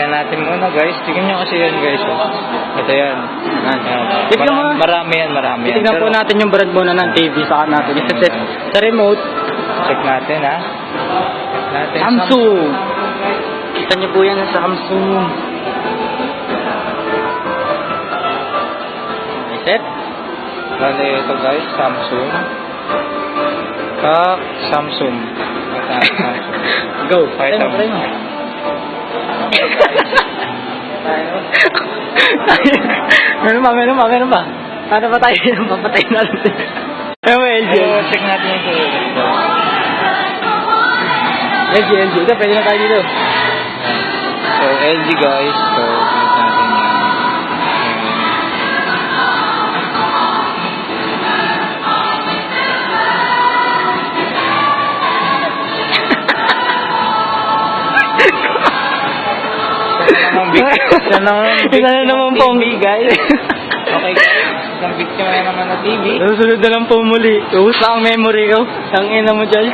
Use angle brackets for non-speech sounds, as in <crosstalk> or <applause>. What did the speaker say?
tingnan natin muna guys. Tingnan nyo kasi yan guys. Oh. Ito yan. Tignan mo. Marami, yan, marami yan. Tingnan po natin yung brand muna ng TV sa natin. Isa-set sa remote. Check natin ha. Check natin. Samsung. Kita niyo po yan sa Samsung. Set. Bale, ito guys, Samsung. Ka Samsung. Ito, <laughs> Samsung. Go. Pakita mo. <laughs> meron ba, meron ba, meron ba? Paano ba tayo yung <laughs> papatay natin? Eh, LG. So, check natin yung series. LG, LG. Ito, pwede na tayo dito. So, LG guys. So, Yan naman, Isa na naman pong guys. Okay guys, isang na naman na TV. Susunod na lang po muli. Ubus na ang memory ko. Ang ina mo dyan.